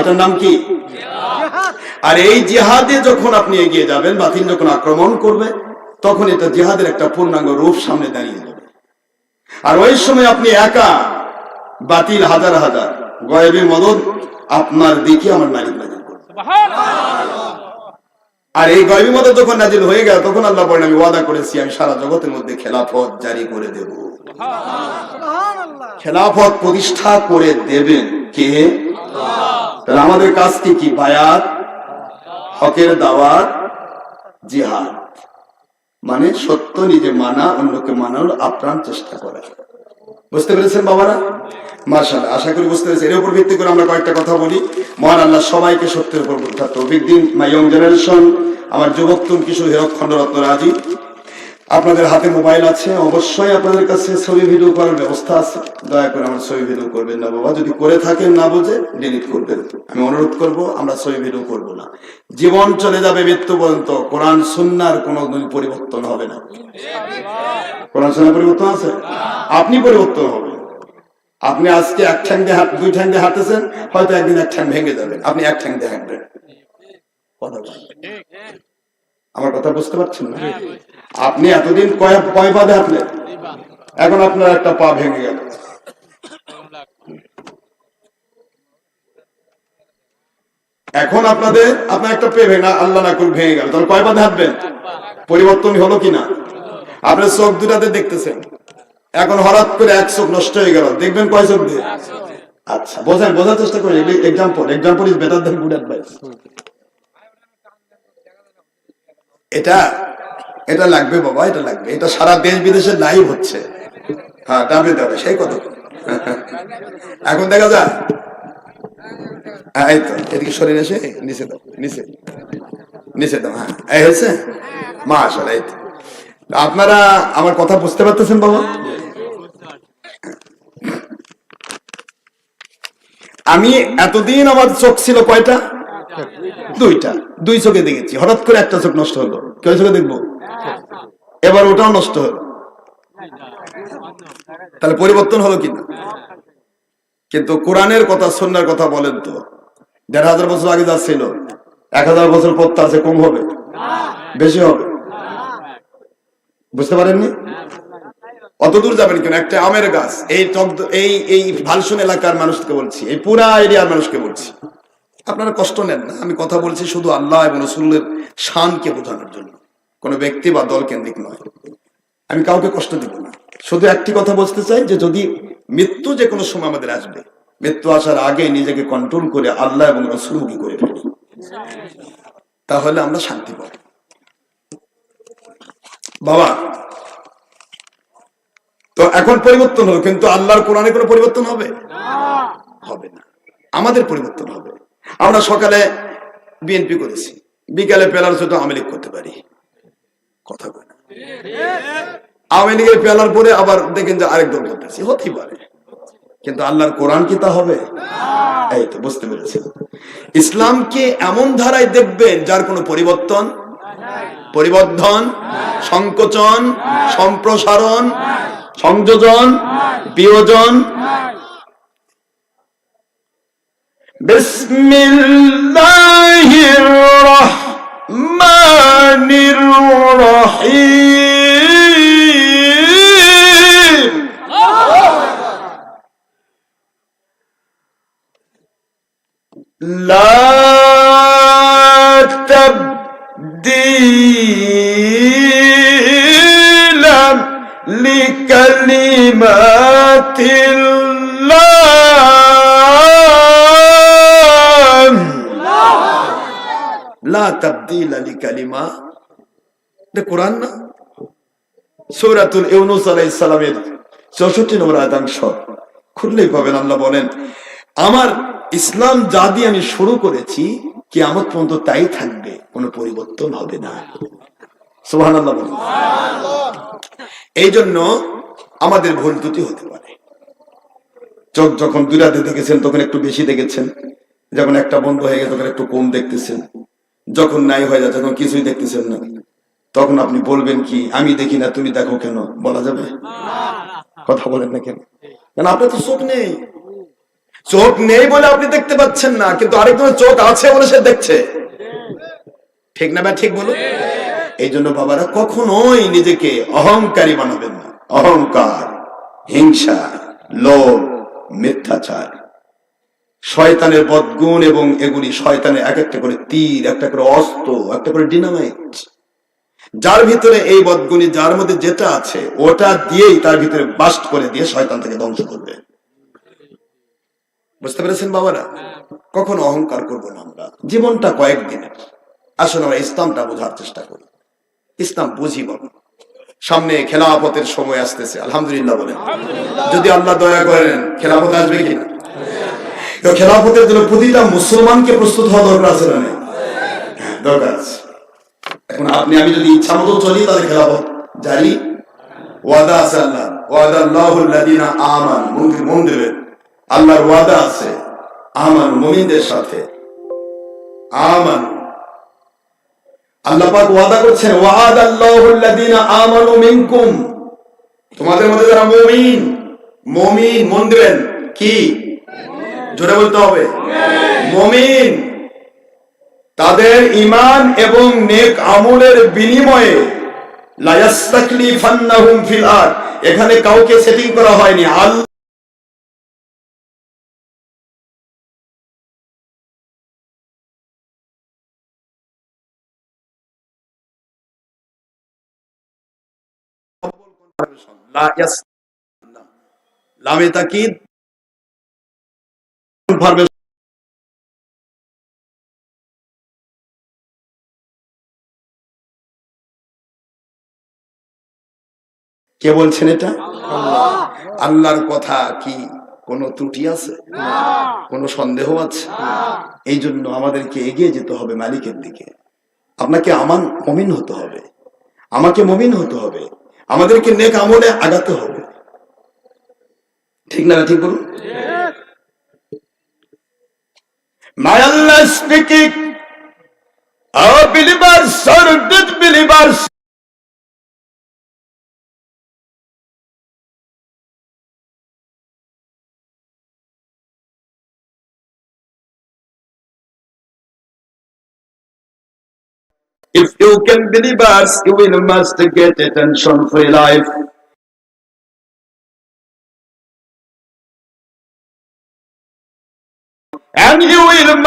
এটার নাম কি? আর এই জিহাদে যখন আপনি এগিয়ে যাবেন বাতিল যখন আক্রমণ করবে তখন এটা জিহাদের একটা পূর্ণাঙ্গ রূপ সামনে দাঁড়িয়ে যাবে। আর ওই সময় আপনি একা বাতিল হাজার হাজার গয়েবের মদত আপনার দিকে আমার মালিক নাজিল করবে। আর এই গয়েবী মদত যখন নাজিল হয়ে গেল তখন আল্লাহ বলেন আমি ওয়াদা করেছি আমি সারা জগতের মধ্যে খেলাফত জারি করে দেব। খেলাফত প্রতিষ্ঠা করে দেবেন কে? তাহলে আমাদের কাজ কি বায়াত, হকের দাওয়াত, জিহাদ। মানে সত্য নিজে মানা, অন্যকে মানানোর আপ্রাণ চেষ্টা করা। বুঝতে পেরেছেন বাবারা? মার্শাল আশা করি বুঝতে পেরেছেন। এর উপর ভিত্তি করে আমরা কয়েকটা কথা বলি। মহান আল্লাহ সবাইকে সত্যের উপর তৌফিক দিন মাই ইয়ং জেনারেশন আমার যুবক তুন কিশোর হীরক খন্ড রত্ন রাজি। আপনাদের হাতে মোবাইল আছে, অবশ্যই আপনাদের কাছে ছবি ভিডিও করার ব্যবস্থা আছে। দয়া করে আমার ছবি ভিডিও করবেন না বাবা। যদি করে থাকেন না বুঝে ডিলিট করবেন আমি অনুরোধ করব, আমরা ছবি ভিডিও করব না। জীবন চলে যাবে মৃত্যু পর্যন্ত। কোরআন, সুন্নার কোনো পরিবর্তন হবে না। কোরআন, সুন্নার পরিবর্তন আছে? আপনি পরিবর্তন হবে আপনি আজকে এক ঠ্যাং দিয়ে হাত দুই ঠ্যাং দিয়ে হাঁটেছেন হয়তো একদিন এক ঠ্যাং ভেঙে যাবে আপনি এক ঠ্যাং দিয়ে হাঁটবেন। কথা। আমার কথা বুঝতে পারছেন না? আপনি এতদিন কয় কয় পা হাঁটলেন এখন আপনার একটা পা ভেঙে গেল। এখন আপনাদের আপনার একটা পে ভেঙে আল্লাহ না করে ভেঙে গেল। তাহলে কয় পা হাঁটবেন? পরিবর্তন হলো কিনা? আপনার চোখ দুটাতে দেখতেছেন। এখন হঠাৎ করে এক চোখ নষ্ট হয়ে গেল। দেখবেন কয় চোখ দিয়ে? আচ্ছা বোঝেন বোঝার চেষ্টা করি example example is better than good advice এটা এটা লাগবে বাবা এটা লাগবে। এটা সারা দেশ বিদেশে লাইভ হচ্ছে। হ্যাঁ ডাবে ডাবে সেই কথা। এখন দেখা যায় হ্যাঁ, নিচে দাও হ্যাঁ। এই হয়েছে মা আসলে আপনারা আমার কথা বুঝতে পারতেছেন বাবা? আমি এতদিন আমার চোখ ছিল কয়টা? দুইটা, দুই চোখে দেখেছি। হঠাৎ করে একটা চোখ নষ্ট হলো। কেউ চোখে দেখব? এবার ওটাও নষ্ট হলো। তাহলে পরিবর্তন হলো কিনা? কিন্তু কোরআনের কথা সন্ন্যার কথা বলেন তো। দেড় হাজার বছর আগে যা ছিল, এক হাজার বছর পর চেয়ে কম হবে? বেশি হবে? বুঝতে পারেননি? অত দূর যাবেন কেন? একটা আমের গাছ, এই টক, এই এই ভালসুন এলাকার মানুষকে বলছি, এই পুরা এরিয়ার মানুষকে বলছি। আপনারা কষ্ট নেন না। আমি কথা বলছি শুধু আল্লাহ এবং রসুলের শানকে বোঝানোর জন্য। কোনো ব্যক্তি বা দল কেন্দ্রিক নয়। আমি কাউকে কষ্ট দিব না। শুধু একটি কথা বলতে চাই যে যদি মৃত্যু যে কোনো সময় আমাদের আসবে মৃত্যু আসার আগে নিজেকে কন্ট্রোল করে আল্লাহ এবং রসুলমুখী করে ফেলি তাহলে আমরা শান্তি পাব। বাবা তো এখন পরিবর্তন হলো কিন্তু আল্লাহর কোরআনে কোনো পরিবর্তন হবে? হবে না। আমাদের পরিবর্তন হবে। আমরা সকালে বিএনপি করেছি। বিকালে পেলার শুধু আওয়ামী লীগ করতে পারি। কথা বলে আওয়ামী লীগের পেলার পরে আবার দেখেন যে আরেক দল করতেছি হতেই পারে। কিন্তু আল্লাহর কোরআন কি তা হবে? এই তো বুঝতে পেরেছি। ইসলামকে এমন ধারায় দেখবেন যার কোনো পরিবর্তন? পরিবর্ধন? সংকোচন? সম্প্রসারণ? সংযোজন? বিয়োজন? بسم الله الرحمن الرحيم. لا تبديل لكلمات الله. তাবদিল নম্বর আয়াতাংশ। খুললেই পাবেন, আল্লাহ বলেন, আমার ইসলাম যা দিয়ে আমি শুরু করেছি কি আমার পর্যন্ত তাই থাকবে, কোনো পরিবর্তন হবে না। সোহান আল্লাহ বলেন। এই জন্য আমাদের ভুল দুটি হতে পারে। চোখ যখন দুরাতে দেখেছেন, তখন একটু বেশি দেখেছেন। যখন একটা বন্ধ হয়ে গেছে, তখন একটু কম দেখতেছেন। যখন নাই হয়ে যাচ্ছে তখন কিছুই দেখতেছেন না। তখন আপনি বলবেন কি, আমি দেখি না, তুমি দেখো কেন? বলা যাবে? কথা বলেন না কেন? কেন, আপনার তো চোখ নেই। চোখ নেই বলে আপনি দেখতে পাচ্ছেন না, কিন্তু আরেকজনের চোখ আছে বলে সে দেখছে। ঠিক না বা ঠিক বলুন? এই জন্য বাবারা কখনোই নিজেকে অহংকারী বানাবেন না। অহংকার, হিংসা, লোভ, মিথ্যাচার। শয়তানের বদগুণ এবং এগুলি শয়তানের এক একটা করে তীর, একটা করে অস্ত্র, একটা করে ডিনামাইট। যার ভিতরে এই বদগুণী যার মধ্যে যেটা আছে, ওটা দিয়েই তার ভিতরে বাস্ট করে দিয়ে শয়তান থেকে ধ্বংস করবে। বুঝতে পেরেছেন বাবারা? কখনো অহংকার করব না আমরা? জীবনটা কয়েকদিনের। আসলে আমরা ইসলামটা বোঝার চেষ্টা করি। ইসলাম বুঝি বাবা সামনে খেলাফতের সময় আসতেছে, আলহামদুলিল্লাহ বলেন। যদি আল্লাহ দয়া করেন, খেলাফত আসবে কিনা খেলাফতের জন্য প্রতিটা মুসলমানকে প্রস্তুত হওয়া দরকার আছে না হ্যাঁ, দরকার আছে। এখন আপনি আমি যদি ইচ্ছা মতো চলি তাহলে খেলাফত জারি। ওয়াদা আছে আল্লাহ ওয়াদা আল্লাহুল্লাযিনা আমান। মন দেবেন। আল্লাহর ওয়াদা আছে। আমান মুমিনদের সাথে। আমান। আল্লাহ পাক ওয়াদা করছেন ওয়াদা আল্লাহুল্লাযিনা আমানু মিনকুম। তোমাদের মধ্যে যারা মুমিন মুমিন মন দেবেন কি? জোরে বলতে হবে। মুমিন তাদের ইমান এবং নেক আমলের বিনিময়ে এখানে কাউকে সেটিং করা হয়নি। আল্লাহ লা লামে তাকিদ ভার্বের কে বলছেন এটা? আল্লাহর কথা কি কোনো ত্রুটি আছে? কোনো সন্দেহ আছে? এই জন্য আমাদেরকে এগিয়ে যেতে হবে মালিকের দিকে। আপনাকে আমান মমিন হতে হবে। আমাকে মমিন হতে হবে। আমাদেরকে নেক আমলে আগাতে হবে। ঠিক না ঠিক বলুন? My Allah speaking. Our believers are good believers. If you can believe us, you will must get attention your life. ያን ሊውይልማ